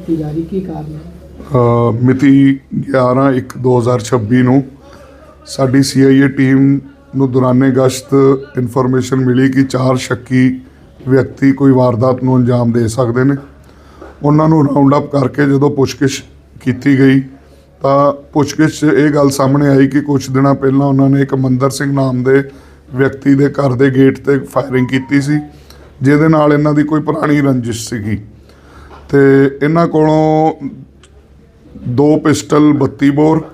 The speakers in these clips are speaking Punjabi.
ਕੀਤੀ ਜਾ ਰਹੀ ਕੀ ਕਾਰਨ ਹੈ? ਅ, ਮਿਤੀ 11/1/2026 ਨੂੰ ਸਾਡੀ ਸੀਆਈਏ ਟੀਮ ਨੂੰ ਦੌਰਾਨੇ ਗਸ਼ਤ ਇਨਫੋਰਮੇਸ਼ਨ ਮਿਲੀ ਕਿ ਚਾਰ ਸ਼ੱਕੀ ਵਿਅਕਤੀ ਕੋਈ ਵਾਰਦਾਤ ਨੂੰ ਅੰਜਾਮ ਦੇ ਸਕਦੇ ਨੇ। ਉਹਨਾਂ ਨੂੰ ਰਾਉਂਡ ਅਪ ਕਰਕੇ ਜਦੋਂ ਪੁੱਛਗਿੱਛ ਕੀਤੀ ਗਈ ਤਾਂ ਪੁੱਛਗਿੱਛ 'ਚ ਇਹ ਗੱਲ ਸਾਹਮਣੇ ਆਈ ਕਿ ਕੁਝ ਦਿਨਾਂ ਪਹਿਲਾਂ ਉਹਨਾਂ ਨੇ ਇੱਕ ਮੰਦਰ ਸਿੰਘ ਨਾਮ ਦੇ ਵਿਅਕਤੀ ਦੇ ਘਰ ਦੇ ਗੇਟ ਤੇ ਫਾਇਰਿੰਗ ਕੀਤੀ ਸੀ ਜਿਹਦੇ ਨਾਲ ਇਹਨਾਂ ਦੀ ਕੋਈ ਪੁਰਾਣੀ ਰੰਜਿਸ਼ ਸੀਗੀ। ਤੇ ਇਹਨਾਂ ਕੋਲੋਂ ਦੋ ਪਿਸਟਲ 32 ਬੋਰ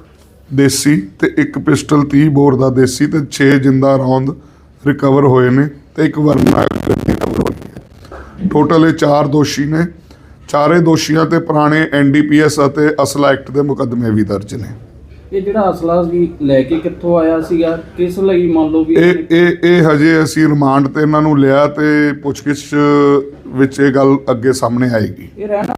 ਦੇਸੀ ਤੇ ਇੱਕ ਪਿਸਟਲ 30 ਬੋਰ ਦਾ ਦੇਸੀ ਤੇ 6 ਜਿੰਦਾ ਰੌਂਦ ਰਿਕਵਰ ਹੋਏ ਨੇ ਤੇ ਇੱਕ ਵਰਨਾ ਗੱਡੀ ਰਿਕਵਰ ਹੋਈ ਹੈ। ਟੋਟਲ ਇਹ ਚਾਰ ਦੋਸ਼ੀ ਨੇ। ਚਾਰੇ ਦੋਸ਼ੀਆਂ ਤੇ ਪੁਰਾਣੇ ਐਨਡੀਪੀਐਸ ਅਤੇ ਅਸਲਾ ਐਕਟ ਦੇ ਮੁਕੱਦਮੇ ਵੀ ਦਰਜ ਨੇ। ਇਹ ਜਿਹੜਾ ਅਸਲਾ ਵੀ ਲੈ ਕੇ ਕਿੱਥੋਂ ਆਇਆ ਸੀਗਾ? ਕਿਸ ਲਈ ਮੰਨ ਲਓ ਵੀ ਇਹ ਇਹ ਇਹ ਹਜੇ ਅਸੀਂ ਰਿਮਾਂਡ ਤੇ ਇਹਨਾਂ ਨੂੰ ਲਿਆ ਤੇ ਪੁੱਛਗਿੱਛ ਵਿੱਚ ਇਹ ਗੱਲ ਅੱਗੇ ਸਾਹਮਣੇ ਆਏਗੀ। ਇਹ ਰਹਿਣਾ?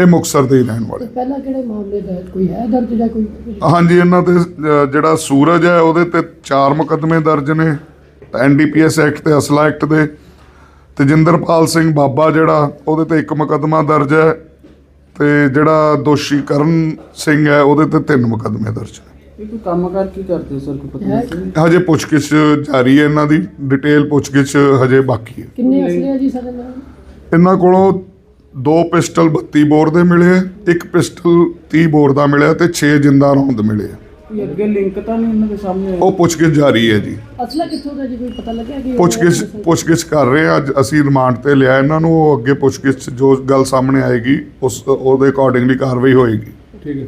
ਇਹ ਮੁਕਤਸਰ ਦੇ ਹੀ ਰਹਿਣ ਵਾਲੇ। ਪਹਿਲਾਂ ਕਿਹੜੇ ਮਾਮਲੇ ਦਾ ਕੋਈ ਹੈ ਦਰਜ ਜਾਂ ਕੋਈ? ਹਾਂਜੀ ਇਹਨਾਂ ਤੇ ਅ, ਜਿਹੜਾ ਸੂਰਜ ਹੈ ਉਹਦੇ ਤੇ ਚਾਰ ਮੁਕੱਦਮੇ ਦਰਜ ਨੇ ਐਨਡੀਪੀਐਸ ਐਕਟ ਤੇ ਅਸਲਾ ਐਕਟ ਦੇ ਤੇਜਿੰਦਰਪਾਲ ਸਿੰਘ ਬਾਬਾ ਜਿਹੜਾ ਉਹਦੇ ਤੇ ਇੱਕ ਮੁਕੱਦਮਾ ਦਰਜ ਹੈ। ਤੇ ਜਿਹੜਾ ਦੋਸ਼ੀ ਕਰਨ ਸਿੰਘ ਹੈ ਉਹਦੇ ਤੇ ਤਿੰਨ ਮੁਕੱਦਮੇ ਦਰਜ ਨੇ ਇਹ ਕੋਈ ਕੰਮ ਕਰ ਕੀ ਕਰਦੇ ਸਰ ਕੋਈ ਪਤਾ? ਨਹੀਂ ਹਜੇ ਪੁੱਛਗਿੱਛ ਜਾਰੀ ਹੈ ਇਹਨਾਂ ਦੀ ਡਿਟੇਲ ਪੁੱਛਗਿੱਛ ਹਜੇ ਬਾਕੀ ਹੈ ਕਿੰਨੇ ਅਸਲੇ ਆ ਜੀ ਸਾਡੇ ਨਾਲ ਇਹਨਾਂ ਕੋਲੋਂ ਦੋ ਪਿਸਟਲ 32 ਬੋਰ ਦੇ ਮਿਲੇ ਇੱਕ ਪਿਸਟਲ 30 ਬੋਰ ਦਾ ਮਿਲਿਆ ਤੇ 6 ਜਿੰਦਾ ਰੌਂਦ ਮਿਲੇ। ਕੋਈ ਅੱਗੇ ਲਿੰਕ ਤਾਂ ਨਹੀਂ ਇਹਨਾਂ ਦੇ ਸਾਹਮਣੇ ਉਹ ਪੁੱਛਗਿੱਛ ਜਾਰੀ ਹੈ ਜੀ। ਅਸਲਾ ਕਿੱਥੋਂ ਦਾ ਜੀ? ਕੋਈ ਪਤਾ ਲੱਗਿਆ ਕਿ ਪੁੱਛਗਿੱਛ ਪੁੱਛਗਿੱਛ ਕਰ ਰਹੇ ਅੱਜ ਅਸੀਂ ਰਿਮਾਂਡ ਤੇ ਲਿਆ ਇਹਨਾਂ ਨੂੰ। ਉਹ ਅੱਗੇ ਪੁੱਛਗਿੱਛ ਜੋ ਗੱਲ ਸਾਹਮਣੇ ਆਏਗੀ ਉਸ ਉਹਦੇ ਅਕੋਰਡਿੰਗਲੀ ਕਾਰਵਾਈ ਹੋਏਗੀ। ਠੀਕ ਹੈ।